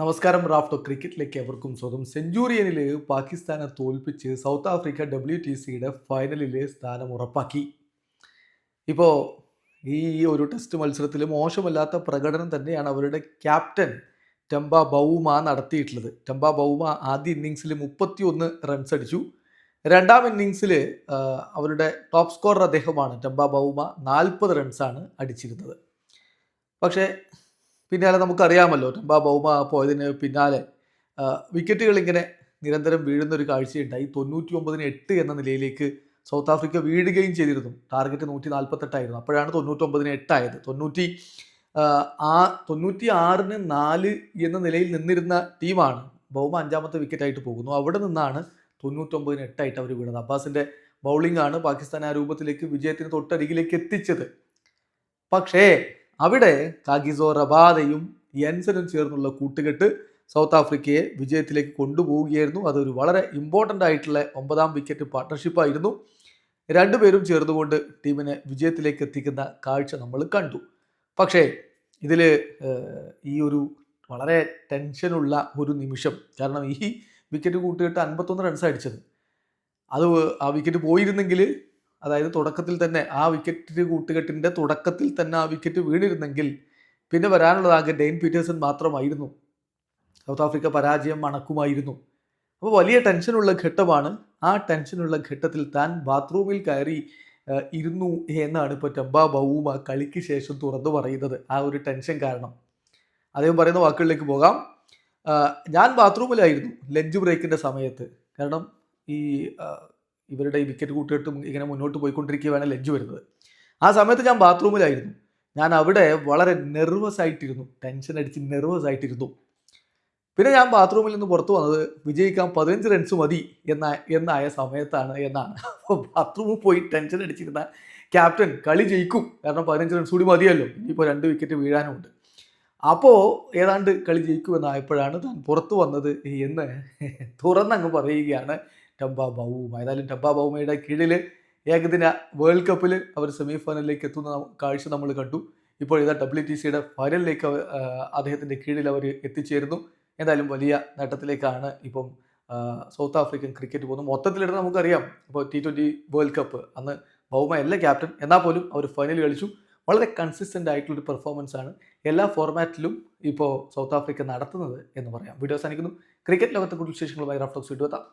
നമസ്കാരം റാഫ്റ്റോ ക്രിക്കറ്റിലേക്ക് എവർക്കും സ്വന്തം സെഞ്ചുറിയനിൽ പാകിസ്ഥാനെ തോൽപ്പിച്ച് സൗത്ത് ആഫ്രിക്ക ഡബ്ല്യു ടി സിയുടെ ഫൈനലിലെ സ്ഥാനം ഉറപ്പാക്കി. ഇപ്പോൾ ഈ ഒരു ടെസ്റ്റ് മത്സരത്തിൽ മോശമല്ലാത്ത പ്രകടനം തന്നെയാണ് അവരുടെ ക്യാപ്റ്റൻ ടെമ്പ ബൗമ നടത്തിയിട്ടുള്ളത്. ടെമ്പ ബൗമ ആദ്യ ഇന്നിങ്സിൽ മുപ്പത്തി ഒന്ന് റൺസ് അടിച്ചു. രണ്ടാം ഇന്നിങ്സിൽ അവരുടെ ടോപ്പ് സ്കോറർ അദ്ദേഹമാണ്. ടെമ്പ ബൗമ നാൽപ്പത് റൺസാണ് അടിച്ചിരുന്നത്. പക്ഷേ പിന്നാലെ നമുക്കറിയാമല്ലോ ടെമ്പ ബൗമ പോയതിന് പിന്നാലെ വിക്കറ്റുകൾ ഇങ്ങനെ നിരന്തരം വീഴുന്നൊരു കാഴ്ചയുണ്ടായി. തൊണ്ണൂറ്റി ഒമ്പതിന് എട്ട് എന്ന നിലയിലേക്ക് സൗത്ത് ആഫ്രിക്ക വീഴുകയും ചെയ്തിരുന്നു. ടാർഗറ്റ് നൂറ്റി നാൽപ്പത്തെട്ടായിരുന്നു അപ്പോഴാണ് തൊണ്ണൂറ്റൊമ്പതിന് എട്ടായത്. തൊണ്ണൂറ്റി ആ തൊണ്ണൂറ്റി ആറിന് നാല് എന്ന നിലയിൽ നിന്നിരുന്ന ടീമാണ് ബൗമ അഞ്ചാമത്തെ വിക്കറ്റായിട്ട് പോകുന്നു. അവിടെ നിന്നാണ് തൊണ്ണൂറ്റൊമ്പതിന് എട്ടായിട്ട് അവർ വീണത്. അബ്ബാസിന്റെ ബൗളിംഗ് ആണ് പാകിസ്ഥാൻ ആ രൂപത്തിലേക്ക് വിജയത്തിന് തൊട്ടരികിലേക്ക് എത്തിച്ചത്. പക്ഷേ അവിടെ കാഗിസോ റബാദയും യൻസനും ചേർന്നുള്ള കൂട്ടുകെട്ട് സൗത്ത് ആഫ്രിക്കയെ വിജയത്തിലേക്ക് കൊണ്ടുപോവുകയായിരുന്നു. അതൊരു വളരെ ഇമ്പോർട്ടന്റ് ആയിട്ടുള്ള ഒമ്പതാം വിക്കറ്റ് പാർട്ട്ണർഷിപ്പായിരുന്നു രണ്ടുപേരും ചേർന്നുകൊണ്ട് ടീമിനെ വിജയത്തിലേക്ക് എത്തിക്കുന്ന കാഴ്ച നമ്മൾ കണ്ടു. പക്ഷേ ഇതിൽ ഈ ഒരു വളരെ ടെൻഷനുള്ള ഒരു നിമിഷം കാരണം ഈ വിക്കറ്റ് കൂട്ടുകെട്ട് അൻപത്തൊന്ന് റൺസ് അടിച്ചത്. അത് ആ വിക്കറ്റ് പോയിരുന്നെങ്കിൽ അതായത് തുടക്കത്തിൽ തന്നെ ആ വിക്കറ്റ് കൂട്ടുകെട്ടിന്റെ തുടക്കത്തിൽ തന്നെ ആ വിക്കറ്റ് വീണിരുന്നെങ്കിൽ പിന്നെ വരാനുള്ളത് ആകെ ഡെയിൻ പീറ്റേഴ്സൺ മാത്രമായിരുന്നു. സൗത്ത് ആഫ്രിക്ക പരാജയം മണക്കുമായിരുന്നു. അപ്പോൾ വലിയ ടെൻഷനുള്ള ഘട്ടമാണ്. ആ ടെൻഷനുള്ള ഘട്ടത്തിൽ താൻ ബാത്റൂമിൽ കയറി ഇരുന്നു എന്നാണ് ഇപ്പോൾ ടെമ്പ ആ കളിക്ക് ശേഷം തുറന്നു പറയുന്നത്. ആ ഒരു ടെൻഷൻ കാരണം. അദ്ദേഹം പറയുന്ന വാക്കുകളിലേക്ക് പോകാം. ഞാൻ ബാത്റൂമിലായിരുന്നു ലഞ്ച് ബ്രേക്കിന്റെ സമയത്ത്. കാരണം ഈ ഇവരുടെ ഈ വിക്കറ്റ് കൂട്ടുകെട്ടും ഇങ്ങനെ മുന്നോട്ട് പോയിക്കൊണ്ടിരിക്കുകയാണ് ലഞ്ച് വരുന്നത്. ആ സമയത്ത് ഞാൻ ബാത്റൂമിലായിരുന്നു. ഞാൻ അവിടെ വളരെ നെർവസ് ആയിട്ടിരുന്നു. ടെൻഷൻ അടിച്ച് നെർവസ് ആയിട്ടിരുന്നു. പിന്നെ ഞാൻ ബാത്റൂമിൽ നിന്ന് പുറത്തു വന്നത് വിജയിക്കാൻ പതിനഞ്ച് റൺസ് മതി എന്ന എന്നായ സമയത്താണ് എന്നാണ്. അപ്പോൾ ബാത്റൂമിൽ പോയി ടെൻഷൻ അടിച്ചിരുന്ന ക്യാപ്റ്റൻ കളി ജയിക്കും. കാരണം പതിനഞ്ച് റൺസ് കൂടി മതിയല്ലോ. ഇനിയിപ്പോൾ രണ്ട് വിക്കറ്റ് വീഴാനുമുണ്ട് അപ്പോൾ ഏതാണ്ട് കളി ജയിക്കുമെന്നായപ്പോഴാണ് താൻ പുറത്തു വന്നത് എന്ന് തുറന്നങ്ങ് പറയുകയാണ് ടംബ ബൗമ ഏതായാലും ടംബ ബൗമയുടെ കീഴിൽ ഏകദിന വേൾഡ് കപ്പിൽ അവർ സെമി ഫൈനലിലേക്ക് എത്തുന്ന കാഴ്ച നമ്മൾ കണ്ടു. ഇപ്പോൾ ഇതാ ഡബ്ല്യു ടി സിയുടെ ഫൈനലിലേക്ക് അദ്ദേഹത്തിന്റെ കീഴിൽ അവർ എത്തിച്ചേരുന്നു. എന്തായാലും വലിയ നേട്ടത്തിലേക്കാണ് ഇപ്പം സൗത്ത് ആഫ്രിക്കൻ ക്രിക്കറ്റ് പോകുന്നത്. മൊത്തത്തിലെടുത്ത് നമുക്കറിയാം. ഇപ്പോൾ ടി ട്വന്റി വേൾഡ് കപ്പ് അന്ന് ബൗമ അല്ല ക്യാപ്റ്റൻ എന്നാൽ പോലും അവർ ഫൈനൽ കളിച്ചു. വളരെ കൺസിസ്റ്റന്റ് ആയിട്ടുള്ളൊരു പെർഫോമൻസ് ആണ് എല്ലാ ഫോർമാറ്റിലും ഇപ്പോൾ സൗത്ത് ആഫ്രിക്ക നടത്തുന്നത് എന്ന് പറയാം. വീഡിയോ അവസാനിക്കുന്നു. ക്രിക്കറ്റ് ലോകത്തെ കൂടുതൽ വിശേഷങ്ങളുമായി റഫ്ലോക്സ് എത്താം.